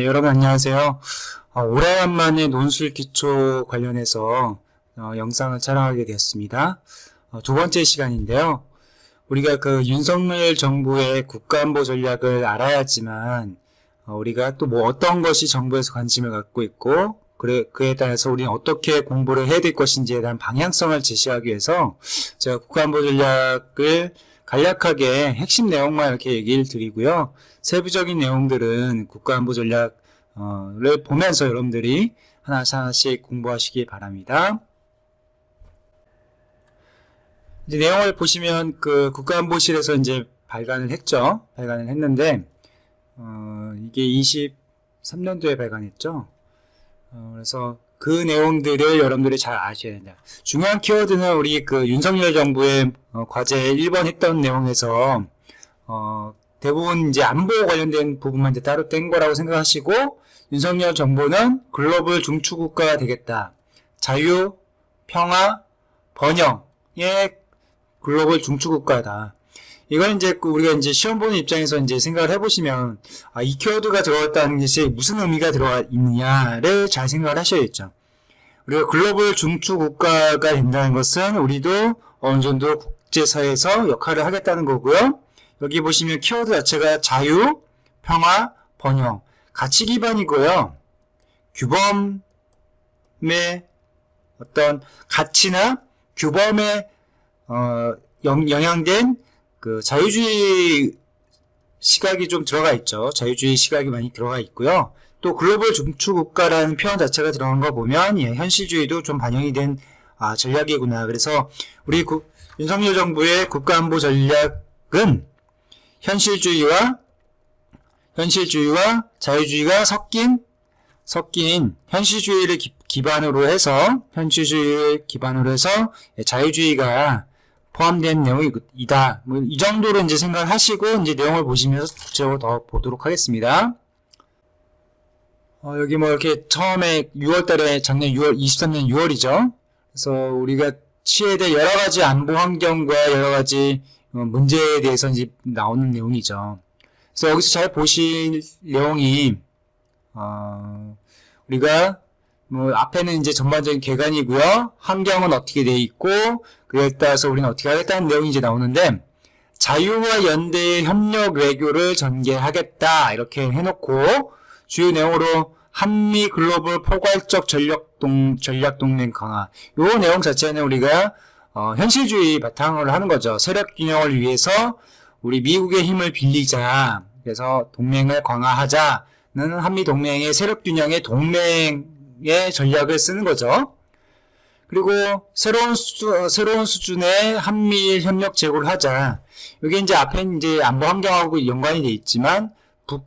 네, 여러분 안녕하세요. 어, 오래간만에 논술 기초 관련해서 어, 영상을 촬영하게 되었습니다. 어, 두 번째 시간인데요. 우리가 그 윤석열 정부의 국가안보 전략을 알아야지만 어, 우리가 또 뭐 어떤 것이 정부에서 관심을 갖고 있고 그래, 그에 따라서 우리는 어떻게 공부를 해야 될 것인지에 대한 방향성을 제시하기 위해서 제가 국가안보 전략을 간략하게 핵심 내용만 이렇게 얘기를 드리고요. 세부적인 내용들은 국가안보 전략을 보면서 여러분들이 하나씩 하나씩 공부하시기 바랍니다. 이제 내용을 보시면 그 국가안보실에서 이제 발간을 했죠. 발간을 했는데 어, 이게 23년도에 발간했죠. 어, 그래서 그 내용들을 여러분들이 잘 아셔야 된다. 중요한 키워드는 우리 그 윤석열 정부의 어, 과제 1번 했던 내용에서 어, 대부분 이제 안보 관련된 부분만 이제 따로 뗀 거라고 생각하시고 윤석열 정부는 글로벌 중추국가가 되겠다. 자유, 평화, 번영의 글로벌 중추국가다. 이건 이제 그 우리가 이제 시험 보는 입장에서 이제 생각을 해보시면 아, 이 키워드가 들어갔다는 것이 무슨 의미가 들어가 있느냐를 잘 생각을 하셔야겠죠. 우리가 글로벌 중추 국가가 된다는 것은 우리도 어느 정도 국제사회에서 역할을 하겠다는 거고요. 여기 보시면 키워드 자체가 자유, 평화, 번영, 가치 기반이고요. 규범의 어떤 가치나 규범에 어, 영, 영향된 그 자유주의 시각이 좀 들어가 있죠. 자유주의 시각이 많이 들어가 있고요. 또 글로벌 중추국가라는 표현 자체가 들어간 거 보면 예, 현실주의도 좀 반영이 된 아, 전략이구나. 그래서 우리 구, 윤석열 정부의 국가안보 전략은 현실주의와 현실주의와 자유주의가 섞인 섞인 현실주의를 기, 기반으로 해서 현실주의를 기반으로 해서 예, 자유주의가 포함된 내용이다. 뭐 이 정도로 이제 생각을 하시고 이제 내용을 보시면서 구체적으로 더 보도록 하겠습니다. 어, 여기 뭐 이렇게 처음에 6월달에 작년 6월 23년 6월이죠. 그래서 우리가 취해야 여러 가지 안보 환경과 여러 가지 어, 문제에 대해서 이제 나오는 내용이죠. 그래서 여기서 잘 보실 내용이 어, 우리가 뭐 앞에는 이제 전반적인 개관이고요. 환경은 어떻게 돼 있고 그에 따라서 우리는 어떻게 하겠다는 내용이 이제 나오는데 자유와 연대의 협력 외교를 전개하겠다 이렇게 해놓고 주요 내용으로 한미 글로벌 포괄적 전략 동 전략 동맹 강화. 요 내용 자체는 우리가 어, 현실주의 바탕으로 하는 거죠. 세력 균형을 위해서 우리 미국의 힘을 빌리자. 그래서 동맹을 강화하자는 한미 동맹의 세력 균형의 동맹 의 전략을 쓰는 거죠. 그리고 새로운 수, 새로운 수준의 한미일 협력 제고를 하자. 이게 이제 앞에 이제 안보 환경하고 연관이 돼 있지만 북,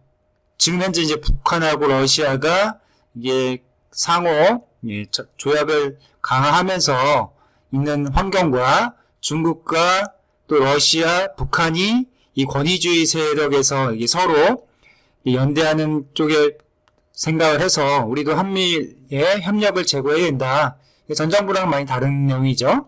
지금 현재 이제 북한하고 러시아가 이게 상호 예, 조약을 강화하면서 있는 환경과 중국과 또 러시아, 북한이 이 권위주의 세력에서 이게 서로 연대하는 쪽에 생각을 해서 우리도 한미의 협력을 제고해야 된다. 전장부랑 많이 다른 내용이죠.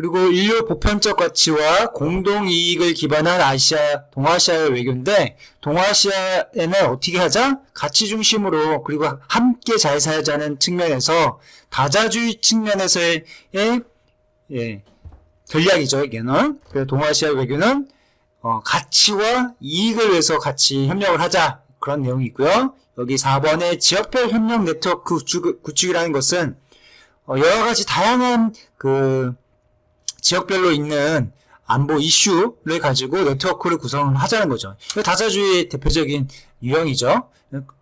그리고 인류 보편적 가치와 공동 이익을 기반한 아시아, 동아시아의 외교인데 동아시아에는 어떻게 하자? 가치 중심으로 그리고 함께 잘 살자는 측면에서 다자주의 측면에서의 예, 전략이죠. 이게는 그래서 동아시아 외교는 어, 가치와 이익을 위해서 같이 협력을 하자 그런 내용이 있고요. 여기 4번의 지역별 협력 네트워크 구축, 구축이라는 것은 어, 여러 가지 다양한 그 지역별로 있는 안보 이슈를 가지고 네트워크를 구성을 하자는 거죠. 다자주의의 대표적인 유형이죠.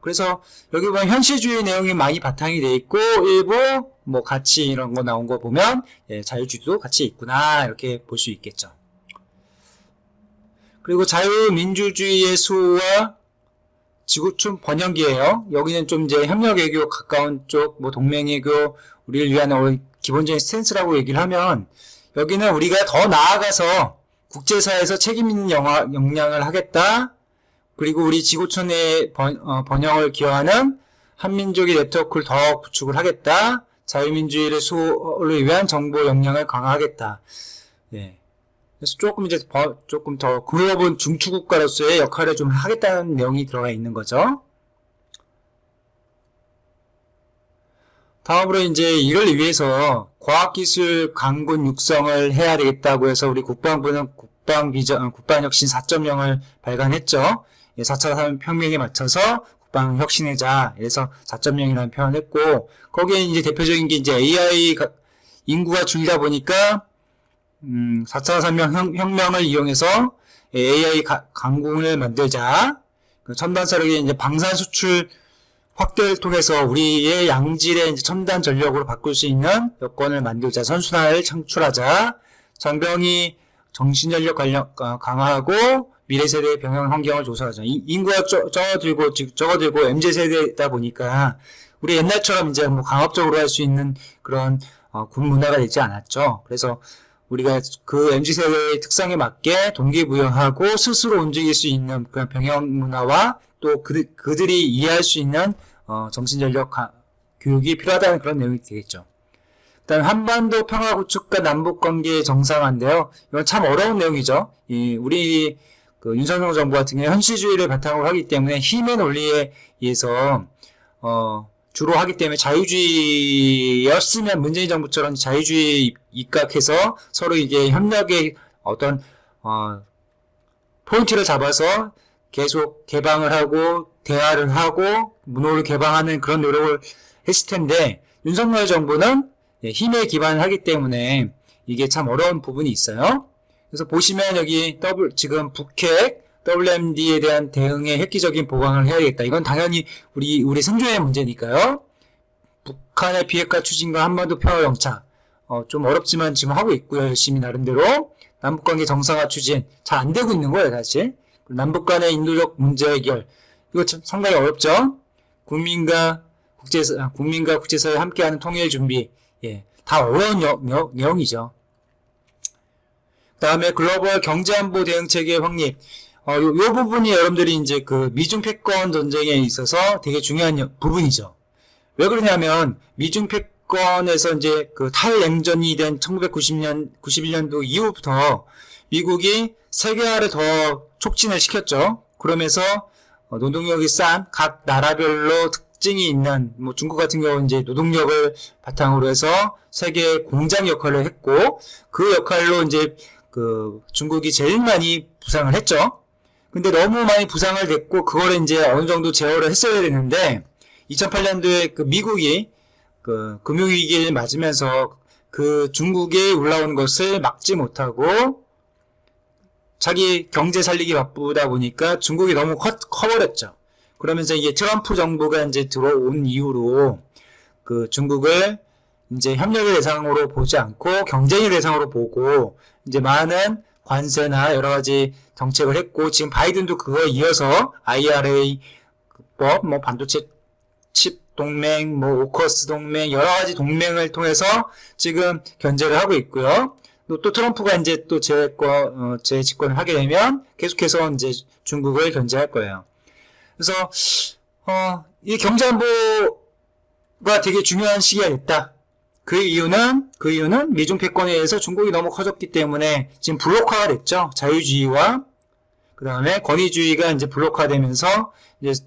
그래서 여기 보면 현실주의 내용이 많이 바탕이 돼 있고 일부 뭐 가치 이런 거 나온 거 보면 예, 자유주의도 같이 있구나 이렇게 볼 수 있겠죠. 그리고 자유민주주의의 수호와 지구촌 번영기예요. 여기는 좀 이제 협력외교 가까운 쪽, 뭐 동맹외교 우리를 위한 기본적인 스탠스라고 얘기를 하면 여기는 우리가 더 나아가서 국제사회에서 책임 있는 영화, 역량을 하겠다. 그리고 우리 지구촌의 번, 어, 번영을 기여하는 한민족의 네트워크를 더 구축을 하겠다. 자유민주주의를 수호를 위한 정보 역량을 강화하겠다. 그래서 조금 이제 더, 조금 더 글로벌 중추국가로서의 역할을 좀 음. 하겠다는 내용이 들어가 있는 거죠. 다음으로 이제 이를 위해서 과학기술 강군 육성을 해야 되겠다고 해서 우리 국방부는 국방비전, 어, 국방혁신 4.0을 발간했죠. 예, 4차 산업혁명에 맞춰서 국방혁신의자, 그래서 4.0이라는 표현을 했고, 거기에 이제 대표적인 게 이제 AI 인구가 줄다 보니까 음, 4차 산업 혁명을 이용해서 AI 가- 강군을 만들자. 그 첨단 사력의 이제 방산 수출 확대를 통해서 우리의 양질의 이제 첨단 전력으로 바꿀 수 있는 여건을 만들자. 선순환을 창출하자. 장병이 정신전력 관련 어, 강화하고 미래 세대의 병영 환경을 조성하자. 이- 인구가 적- 적어들고 즉 적어들고 MZ 세대다 보니까 우리 옛날처럼 이제 뭐 강압적으로 할 수 있는 그런 어, 군 문화가 되지 않았죠. 그래서 우리가 그 MZ 세대의 특성에 맞게 동기부여하고 스스로 움직일 수 있는 그런 병영 문화와 또 그, 그들이 이해할 수 있는 어, 정신전력 가- 교육이 필요하다는 그런 내용이 되겠죠. 일단 한반도 평화 구축과 남북 관계 정상화인데요. 이건 참 어려운 내용이죠. 이 우리 그 윤석열 정부 같은 경우 현실주의를 바탕으로 하기 때문에 힘의 논리에 의해서 어, 주로 하기 때문에 자유주의였으면 문재인 정부처럼 자유주의 입각해서 서로 이게 협력의 어떤 어, 포인트를 잡아서 계속 개방을 하고 대화를 하고 문호를 개방하는 그런 노력을 했을 텐데 윤석열 정부는 예, 힘에 기반을 하기 때문에 이게 참 어려운 부분이 있어요. 그래서 보시면 여기 더블 지금 북핵 WMD에 대한 대응에 획기적인 보강을 해야겠다. 이건 당연히 우리 우리 생존의 문제니까요. 북한의 비핵화 추진과 한반도 평화 정착 어, 좀 어렵지만 지금 하고 있고요. 열심히 나름대로 남북관계 정상화 추진 잘 안 되고 있는 거예요, 사실. 남북 간의 인도적 문제 해결 이거 참 상당히 어렵죠. 국민과 국제 아, 국민과 국제사회 함께하는 통일 준비 예, 다 어려운 여- 여- 내용이죠. 그다음에 글로벌 경제안보 대응체계 확립. 어, 요, 요 부분이 여러분들이 이제 그 미중 패권 전쟁에 있어서 되게 중요한 여- 부분이죠. 왜 그러냐면 미중 패권에서 이제 그 탈냉전이 된 1990년 91년도 이후부터 미국이 세계화를 더 촉진을 시켰죠. 그러면서 어, 노동력이 싼 각 나라별로 특징이 있는 뭐 중국 같은 경우 이제 노동력을 바탕으로 해서 세계 공장 역할을 했고 그 역할로 이제 그 중국이 제일 많이 부상을 했죠. 근데 너무 많이 부상을 됐고 그걸 이제 어느 정도 제어를 했어야 되는데 2008년도에 그 미국이 그 금융위기를 맞으면서 그 중국에 올라온 것을 막지 못하고 자기 경제 살리기 바쁘다 보니까 중국이 너무 커, 커버렸죠. 그러면서 이게 트럼프 정부가 이제 들어온 이후로 그 중국을 이제 협력의 대상으로 보지 않고 경쟁의 대상으로 보고 이제 많은 관세나 여러 가지 정책을 했고 지금 바이든도 그거에 이어서 IRA 법, 뭐 반도체 칩 동맹, 뭐 오커스 동맹 여러 가지 동맹을 통해서 지금 견제를 하고 있고요. 또, 또 트럼프가 이제 또 재권, 어, 재집권을 하게 되면 계속해서 이제 중국을 견제할 거예요. 그래서 어, 이 경제안보가 되게 중요한 시기가 됐다. 그 이유는 그 이유는 미중 패권에 의해서 중국이 너무 커졌기 때문에 지금 블록화가 됐죠. 자유주의와 그 다음에 권위주의가 이제 블록화되면서 이제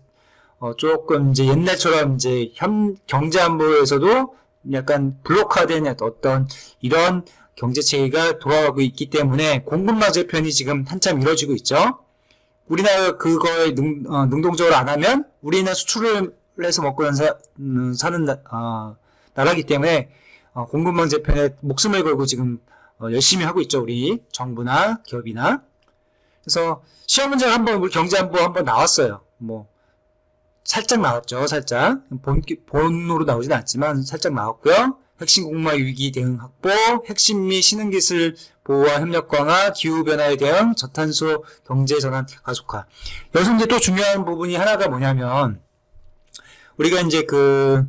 어, 조금 이제 옛날처럼 이제 현 경제 안보에서도 약간 블록화된 어떤 이런 경제 체계가 돌아가고 있기 때문에 공급망 재편이 지금 한참 이루어지고 있죠. 우리나라 그걸 능, 어, 능동적으로 안 하면 우리는 수출을 해서 먹고 사, 음, 사는 나, 어, 나라기 때문에 어, 공급망 재편에 목숨을 걸고 지금 어, 열심히 하고 있죠. 우리 정부나 기업이나. 그래서 시험 문제가 한번 우리 경제안보 한번 나왔어요. 뭐 살짝 나왔죠. 살짝 본, 본으로 나오진 않지만 살짝 나왔고요. 핵심 공마 위기 대응 확보, 핵심 및 신흥기술 보호와 협력 강화, 기후변화에 대응, 저탄소 경제 전환 가속화. 여기서 이제 또 중요한 부분이 하나가 뭐냐면, 우리가 이제 그,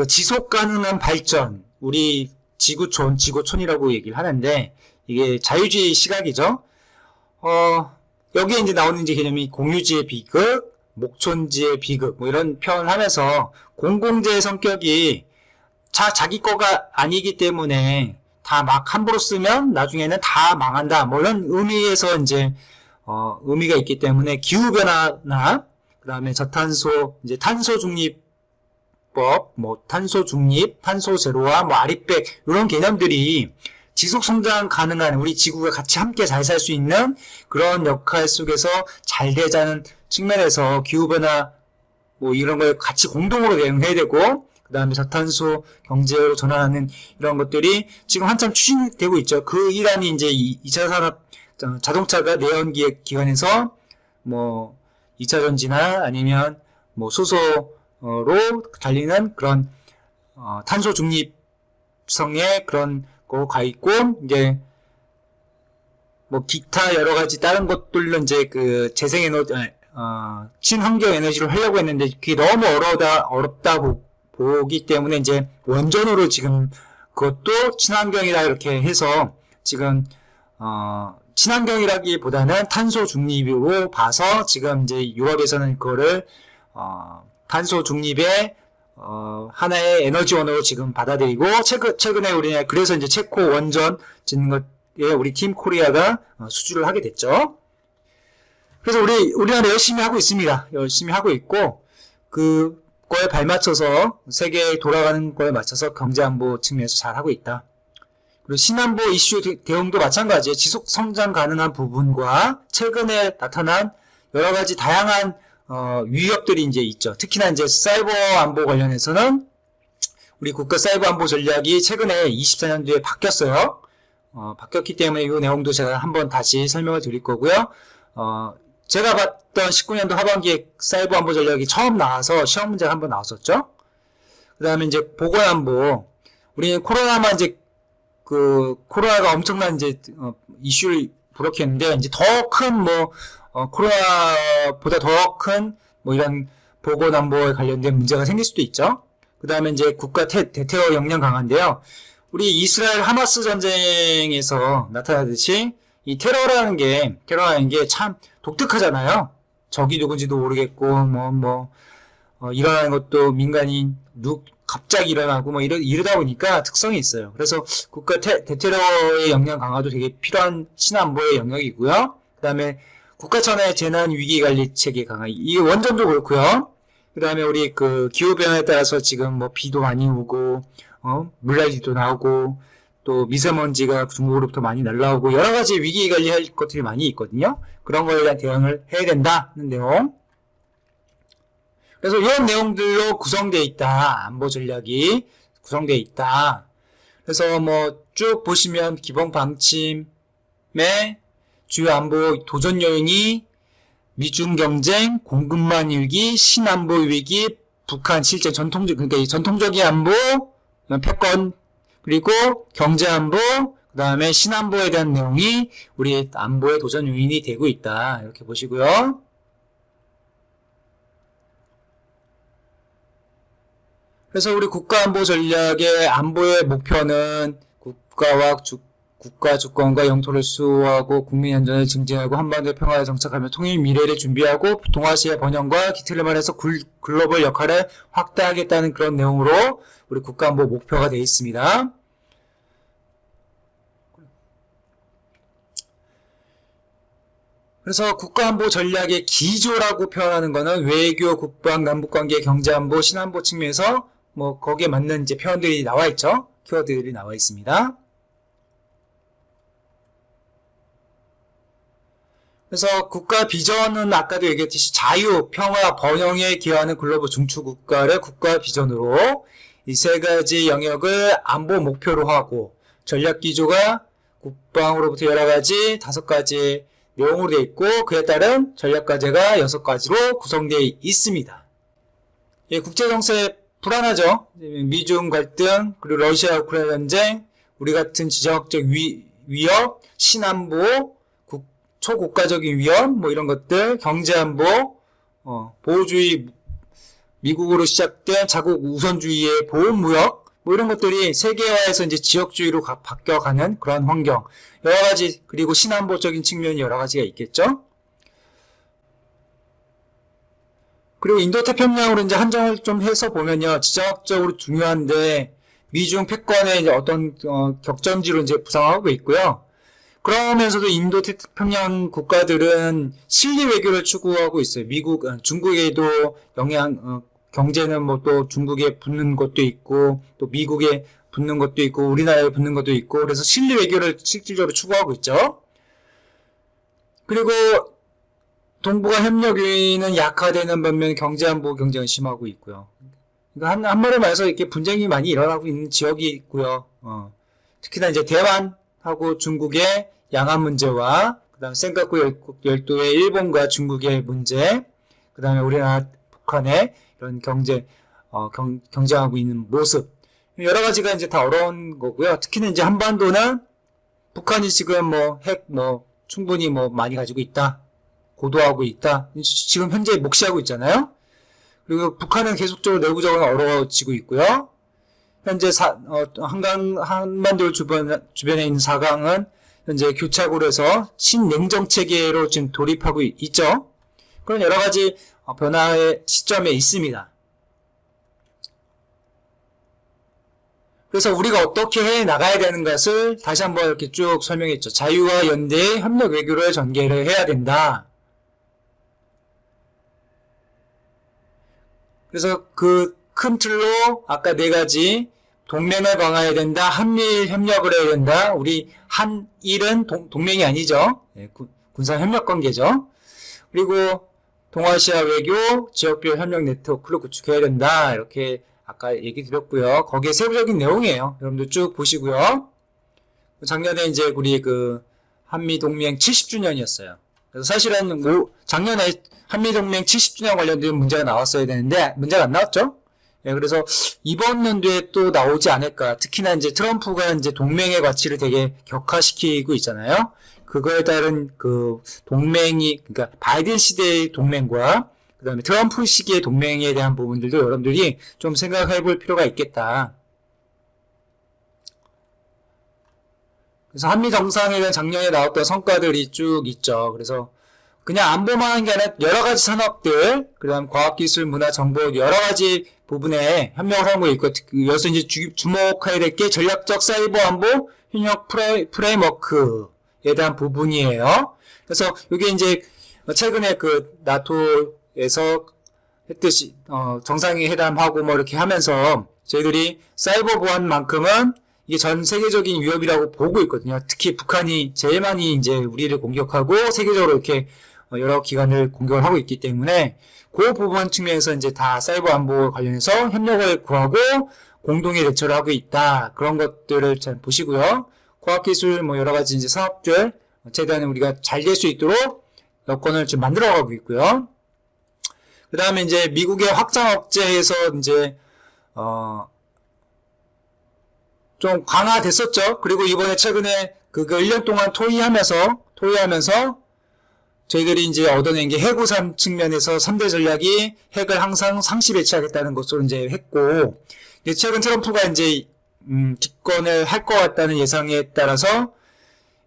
그 지속 가능한 발전, 우리 지구촌, 지구촌이라고 얘기를 하는데, 이게 자유주의 시각이죠. 어, 여기에 이제 나오는 이제 개념이 공유지의 비극, 목촌지의 비극, 뭐 이런 표현을 하면서 공공재의 성격이 자, 자기 거가 아니기 때문에 다 막 함부로 쓰면 나중에는 다 망한다. 뭐 이런 의미에서 이제, 어, 의미가 있기 때문에 기후 변화나, 그 다음에 저탄소, 이제 탄소 중립 법 방법, 뭐 탄소 중립, 탄소 제로와 뭐 아리백 이런 개념들이 지속 성장 가능한 우리 지구가 같이 함께 잘 살 수 있는 그런 역할 속에서 잘 되자는 측면에서 기후 변화 뭐 이런 걸 같이 공동으로 대응해야 되고 그 다음에 저탄소 경제로 전환하는 이런 것들이 지금 한참 추진되고 있죠. 그 일환이 이제 2차 산업 자- 자동차가 내연기획 기관에서 뭐 2차 전지나 아니면 뭐 수소 로 달리는 그런 어, 탄소 중립성의 그런 거가 있고 이제 뭐 기타 여러 가지 다른 것들로 이제 그 재생 에너지 어, 친환경 에너지로 하려고 했는데 그게 너무 어려다 어렵다 보, 보기 때문에 이제 원전으로 지금 그것도 친환경이라 이렇게 해서 지금 어, 친환경이라기보다는 탄소 중립으로 봐서 지금 이제 유럽에서는 그거를 어, 탄소 중립의 어, 하나의 에너지원으로 지금 받아들이고 최근 최근에 우리는 그래서 이제 체코 원전 짓는 것에 우리 팀 코리아가 어, 수주를 하게 됐죠. 그래서 우리 우리나라 열심히 하고 있습니다. 열심히 하고 있고 그 거에 발맞춰서 세계에 돌아가는 거에 맞춰서 경제 안보 측면에서 잘 하고 있다. 그리고 신안보 이슈 대- 대응도 마찬가지예요. 지속 성장 가능한 부분과 최근에 나타난 여러 가지 다양한 어, 위협들이 이제 있죠. 특히나 이제 사이버 안보 관련해서는 우리 국가 사이버 안보 전략이 최근에 24년도에 바뀌었어요. 어, 바뀌었기 때문에 이 내용도 제가 한번 다시 설명을 드릴 거고요. 어, 제가 봤던 19년도 하반기에 사이버 안보 전략이 처음 나와서 시험 문제가 한번 나왔었죠. 그 다음에 이제 보건 안보. 우리는 코로나만 이제 그 코로나가 엄청난 이제 어, 이슈를 불었겠는데 이제 더 큰뭐 코로나보다 더 큰 뭐 이런 보건 안보에 관련된 문제가 생길 수도 있죠. 그 다음에 이제 국가 태, 대테러 역량 강화인데요. 우리 이스라엘 하마스 전쟁에서 나타나듯이 이 테러라는 게 테러라는 게 참 독특하잖아요. 적이 누군지도 모르겠고 뭐뭐 일어나는 것도 민간인 누 갑자기 일어나고 뭐 이러, 이러다 보니까 특성이 있어요. 그래서 국가 테, 대테러의 역량 강화도 되게 필요한 신안보의 영역이고요. 그 다음에 국가 차원의 재난 위기 관리 체계 강화. 이 원전도 그렇고요. 그 다음에 우리 그 기후 변화에 따라서 지금 뭐 비도 많이 오고 어 물난리도 나오고 또 미세먼지가 중국으로부터 많이 날라오고 여러 가지 위기 관리할 것들이 많이 있거든요. 그런 거에 대한 대응을 해야 된다는 내용. 그래서 이런 내용들로 구성되어 있다. 안보 전략이 구성되어 있다. 그래서 뭐 쭉 보시면 기본 방침의 주요 안보 도전 요인이 미중 경쟁, 공급망 위기, 신안보 위기, 북한 실제 전통적 그러니까 이 전통적인 안보, 패권 그리고 경제 안보, 그 다음에 신안보에 대한 내용이 우리 안보의 도전 요인이 되고 있다. 이렇게 보시고요. 그래서 우리 국가안보 전략의 안보의 목표는 국가와 주, 국가 주권과 영토를 수호하고 국민 안전을 증진하고 한반도 평화에 정착하며 통일 미래를 준비하고 동아시아 번영과 굴- 글로벌 역할을 확대하겠다는 그런 내용으로 우리 국가안보 목표가 되어 있습니다. 그래서 국가안보 전략의 기조라고 표현하는 거는 외교, 국방, 남북관계, 경제안보, 신안보 측면에서 뭐 거기에 맞는 이제 표현들이 나와 있죠. 키워드들이 나와 있습니다. 그래서 국가 비전은 아까도 얘기했듯이 자유, 평화, 번영에 기여하는 글로벌 중추 국가를 국가 비전으로 이 세 가지 영역을 안보 목표로 하고 전략 기조가 국방으로부터 여러 가지 다섯 가지 내용으로 되어 있고 그에 따른 전략 과제가 여섯 가지로 구성되어 있습니다. 예, 국제 정세 불안하죠. 미중 갈등 그리고 러시아 우크라이나 전쟁 우리 같은 지정학적 위, 위협, 신안보, 국- 초국가적인 위험 뭐 이런 것들 경제안보 어, 보호주의 미국으로 시작된 자국 우선주의의 보호무역 뭐 이런 것들이 세계화에서 이제 지역주의로 가- 바뀌어가는 그런 환경 여러 가지 그리고 신안보적인 측면이 여러 가지가 있겠죠. 그리고 인도 태평양으로 이제 한정을 좀 해서 보면요 지정학적으로 중요한데 미중 패권의 이제 어떤 어, 격전지로 이제 부상하고 있고요. 그러면서도 인도 태평양 국가들은 실리 외교를 추구하고 있어요. 미국, 어, 중국에도 영향, 어, 경제는 뭐 또 중국에 붙는 것도 있고 또 미국에 붙는 것도 있고 우리나라에 붙는 것도 있고 그래서 실리 외교를 실질적으로 추구하고 있죠. 그리고 동북아 협력 요인은 약화되는 반면 경제안보 경쟁은 심하고 있고요. 그러니까 한, 한마디로 말해서 이렇게 분쟁이 많이 일어나고 있는 지역이 있고요. 어. 특히나 이제 대만하고 중국의 양안 문제와 그다음 센카쿠 열- 열도의 일본과 중국의 문제, 그다음에 우리나라 북한의 이런 경제 어, 경, 경쟁하고 있는 모습 여러 가지가 이제 다 어려운 거고요. 특히는 이제 한반도는 북한이 지금 뭐 핵뭐 충분히 뭐 많이 가지고 있다, 고도하고 있다. 지금 현재 목시하고 있잖아요. 그리고 북한은 계속적으로 내부적으로 어려워지고 있고요. 현재 사, 어, 한강 한반도 주변 주변에 있는 사강은 현재 교착으로 해서 신냉정 체계로 지금 돌입하고 있- 있죠. 그런 여러 가지 어, 변화의 시점에 있습니다. 그래서 우리가 어떻게 해 나가야 되는 것을 다시 한번 이렇게 쭉 설명했죠. 자유와 연대, 협력 외교를 전개를 해야 된다. 그래서 그 큰 틀로 아까 네 가지 동맹을 강화해야 된다. 한미일 협력을 해야 된다. 우리 한일은 동, 동맹이 아니죠. 예, 군- 군사 협력 관계죠. 그리고 동아시아 외교, 지역별 협력 네트워크를 구축해야 된다. 이렇게 아까 얘기 드렸고요. 거기에 세부적인 내용이에요. 여러분들 쭉 보시고요. 작년에 이제 우리 그 한미 동맹 70주년이었어요. 그래서 사실은 뭐 작년에 한미 동맹 70주년 관련된 문제가 나왔어야 되는데 문제가 안 나왔죠. 예, 그래서 이번 연도에 또 나오지 않을까. 특히나 이제 트럼프가 이제 동맹의 가치를 되게 격화시키고 있잖아요. 그거에 따른 그 동맹이, 그러니까 바이든 시대의 동맹과 그 다음에 트럼프 시기의 동맹에 대한 부분들도 여러분들이 좀 생각해 볼 필요가 있겠다. 그래서 한미 대한 작년에 나왔던 성과들이 쭉 있죠. 그래서 그냥 안보만 하는 게 아니라 여러 가지 산업들, 그 다음 과학기술, 문화, 정보 여러 가지 부분에 협력을 하고 있고, 특- 여기서 이제 주, 주목해야 될 게 전략적 사이버 안보 협력 프레, 프레 임워크에 대한 부분이에요. 그래서 이게 이제 최근에 그 나토에서 했듯이 어, 정상회담하고 뭐 이렇게 하면서 저희들이 사이버 보안만큼은 이게 전 세계적인 위협이라고 보고 있거든요. 특히 북한이 제일 많이 이제 우리를 공격하고 세계적으로 이렇게 어, 여러 기관을 공격을 하고 있기 때문에 그 부분 측면에서 이제 다 사이버 안보 관련해서 협력을 구하고 공동의 대처를 하고 있다. 그런 것들을 잘 보시고요. 과학기술 뭐 여러 가지 이제 산업들 최대한 우리가 잘 될 수 있도록 여건을 지금 만들어가고 있고요. 그 다음에 이제 미국의 확장 억제에서 이제 어, 좀 강화됐었죠. 그리고 이번에 최근에 그거 1년 동안 토의하면서 토의하면서 저희들이 이제 얻어낸 게 해구산 측면에서 3대 전략이 핵을 항상 상시 배치하겠다는 것으로 이제 했고 이제 최근 트럼프가 이제 음, 집권을 할 것 같다는 예상에 따라서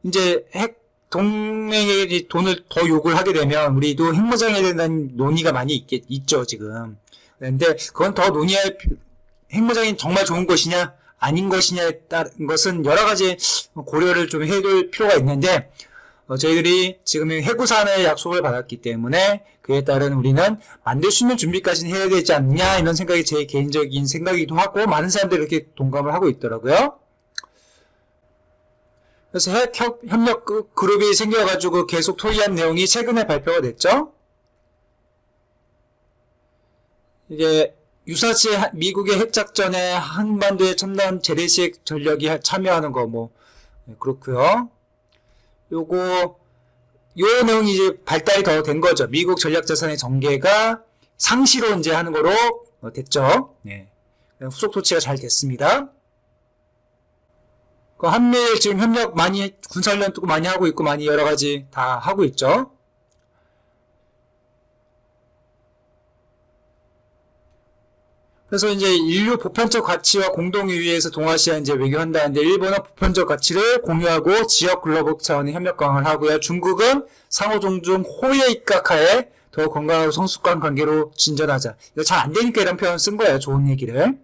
이제 핵 동맹이 돈을 더 요구를 하게 되면 우리도 핵무장에 대한 논의가 많이 있겠, 있죠 지금. 그런데 그건 더 논의할 필- 핵무장이 정말 좋은 것이냐 아닌 것이냐에 따른 것은 여러 가지 고려를 좀 해둘 필요가 있는데 어, 저희들이 지금 해구산의 약속을 받았기 때문에 그에 따른 우리는 만들 수 있는 준비까지는 해야 되지 않느냐 이런 생각이 제 개인적인 생각이기도 하고 많은 사람들이 이렇게 동감을 하고 있더라고요. 그래서 핵 협- 협력 그- 그룹이 생겨가지고 계속 토의한 내용이 최근에 발표가 됐죠. 이게 유사시 하- 미국의 핵작전에 한반도의 첨단 재래식 전력이 하- 참여하는 거 뭐 그렇고요. 요거 요 내용이 이제 발달이 더 된 거죠. 미국 전략자산의 전개가 상시로 이제 하는 거로 어, 됐죠. 네. 후속 조치가 잘 됐습니다. 그 한미일 지금 협력 많이 군사훈련도 많이 하고 있고 많이 여러 가지 다 하고 있죠. 그래서 이제 인류 보편적 가치와 공동유의에서 동아시아 이제 외교한다는데 일본은 보편적 가치를 공유하고 지역 글로벌 차원의 협력 강화를 하고요. 중국은 상호 존중 호의 입각하에 더 건강하고 성숙한 관계로 진전하자. 이거 잘 안 되니까 이런 표현 쓴 거예요. 좋은 얘기를.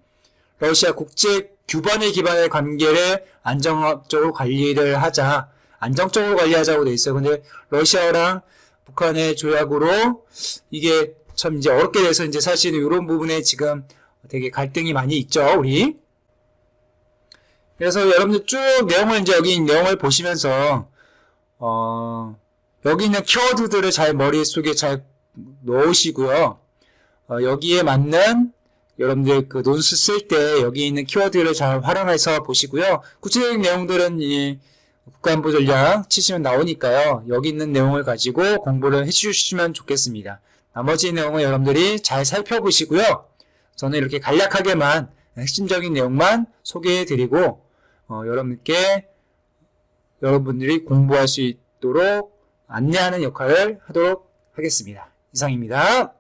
러시아 국제 규범에 기반의 관계를 안정적으로 관리를 하자. 안정적으로 관리하자고 돼 있어요. 근데 러시아랑 북한의 조약으로 이게 참 이제 어렵게 돼서 이제 사실은 이런 부분에 지금 되게 갈등이 많이 있죠, 우리. 그래서 여러분들 쭉 내용을 이제 여기 내용을 보시면서 어, 여기 있는 키워드들을 잘 머릿속에 잘 넣으시고요. 어, 여기에 맞는 여러분들 그 논술 쓸 때 여기 있는 키워드를 잘 활용해서 보시고요. 구체적인 내용들은 이 국가안보 전략 치시면 나오니까요. 여기 있는 내용을 가지고 공부를 해주시면 좋겠습니다. 나머지 내용은 여러분들이 잘 살펴보시고요. 저는 이렇게 간략하게만 핵심적인 내용만 소개해드리고 어, 여러분께 여러분들이 공부할 수 있도록 안내하는 역할을 하도록 하겠습니다. 이상입니다.